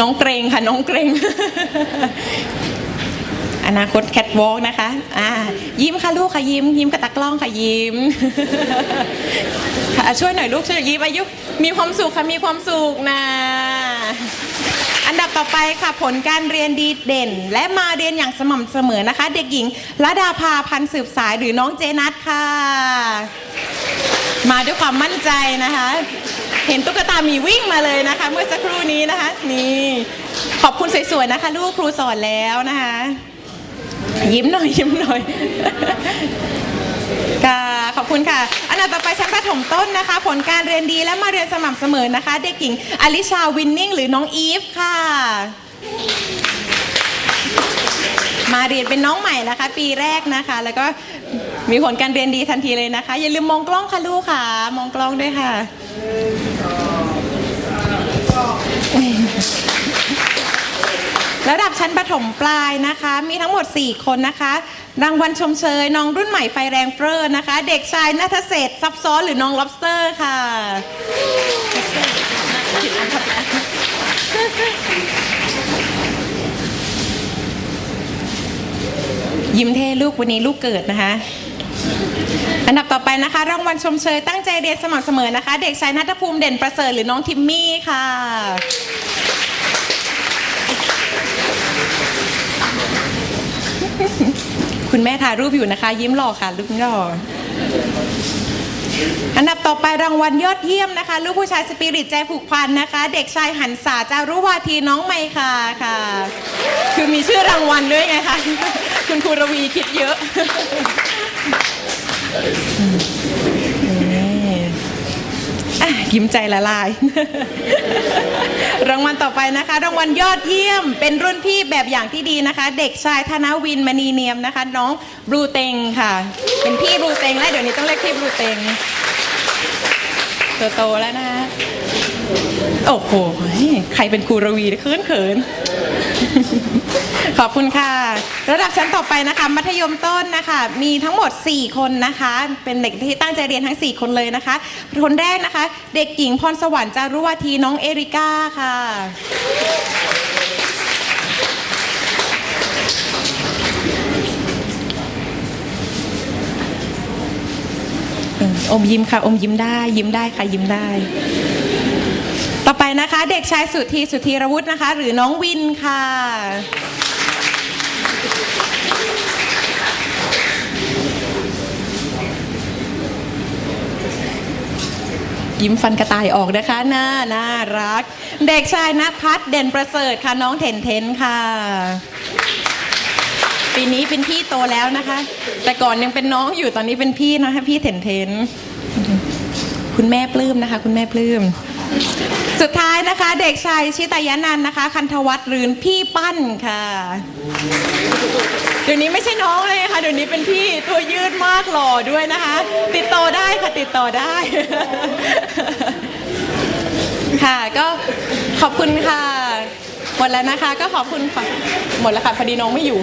น้องเกรงค่ะน้องเกรงอนาคตแคทวอล์กนะคะ อ่า ยิ้มค่ะลูกค่ะยิ้ม ยิ้มกับตากล้องค่ะยิ้ม ช่วยหน่อยลูกช่วยยิ้มอายุ มีความสุขค่ะมีความสุขนะอันดับต่อไปค่ะผลการเรียนดีเด่น และมาเรียนอย่างสม่ำเสมอนะคะ เด็กหญิงระดาภาพันธ์สืบสายหรือน้องเจนัทค่ะ มาด้วยความมั่นใจนะคะ เห็นตุ๊กตามีวิ่งมาเลยนะคะ เมื่อสักครู่นี้นะคะ นี่ขอบคุณสวยๆนะคะ ลูกครูสอนแล้วนะคะ ยิ้มหน่อยยิ้มหน่อยค่ะขอบคุณค่ะ อันดับต่อไปชั้นประถมต้นนะคะ ผลการเรียนดีและมาเรียนสม่ำเสมอนะคะ เด็กหญิงอลิชาวินนิ่งหรือน้องอีฟค่ะ มาเรียนเป็นน้องใหม่นะคะ ปีแรกนะคะ แล้วก็มีผลการเรียนดีทันทีเลยนะคะ อย่าลืมมองกล้องค่ะลูกค่ะ มองกล้องด้วยค่ะ ระดับชั้นประถมปลายนะคะ มีทั้งหมด 4 คนนะคะ รางวัลชมเชยน้องรุ่นใหม่ไฟแรงเฟอร์นะคะ เด็กชายนัทเศษซับซ้อนหรือน้อง lobster ค่ะ ยิ้มเท่ลูกวันนี้ลูกเกิดนะคะ อันดับต่อไปนะคะ รางวัลชมเชยตั้งใจเรียนสม่ำเสมอนะคะ เด็กชายนัทภูมิเด่นประเสริฐหรือน้องทิมมี่ค่ะ คุณแม่ถ่ายรูปอยู่นะคะ ยิ้มหล่อค่ะ ลูกหล่ออันดับต่อไปรางวัลยอดเยี่ยมนะคะ ลูกผู้ชายสปิริตใจผูกพันนะคะ เด็กชายหันษาจารุวาทีน้องไมคาค่ะ คือมีชื่อรางวัลด้วยไงคะคุณครูรวีคิดเยอะ ยิ้มใจละลาย รางวัลต่อไปนะคะ รางวัลยอดเยี่ยม เป็นรุ่นพี่แบบอย่างที่ดีนะคะ เด็กชายธนวินมณีเนียมนะคะ น้องบลูเตงค่ะ เป็นพี่บลูเตงแล้วเดี๋ยวนี้ต้องเรียกพี่บลูเตงโตแล้วนะ โอ้โห ใครเป็นครูรวีเขินเขิน ขอบคุณค่ะ ระดับชั้นต่อไปนะคะ มัธยมต้นนะคะ มีทั้งหมด 4 คนนะคะ เป็นเด็กที่ตั้งใจเรียนทั้ง 4 คนเลยนะคะ คนแรกนะคะ เด็กหญิงพรสวรรค์จารุวาทีน้องเอริก้าค่ะ อมยิ้มค่ะ อมยิ้มได้ ยิ้มได้ค่ะ ยิ้มได้ นะคะ เด็กชายสุธีสุธีรวุฒินะคะ หรือน้องวินค่ะ ยิ้มฟันกระต่ายออกนะคะน่าน่ารัก เด็กชายนัทพัฒน์เด่นประเสริฐค่ะน้องเทนเทนค่ะ ปีนี้เป็นพี่โตแล้วนะคะ แต่ก่อนยังเป็นน้องอยู่ตอนนี้เป็นพี่นะคะพี่เทนเทนคุณแม่ปลื้มนะคะ คุณแม่ปลื้ม สุดท้ายนะคะ เด็กชายชิตายนันนะคะ คันธวัฒน์รือพี่ปั้นค่ะ เดี๋ยวนี้ไม่ใช่น้องเลยค่ะ เดี๋ยวนี้เป็นพี่ตัวยืดมากหล่อด้วยนะคะ ติดต่อได้ค่ะติดต่อได้ ค่ะก็ขอบคุณค่ะหมดแล้วนะคะ ก็ขอบคุณค่ะหมดแล้วค่ะพอดีน้องไม่อยู่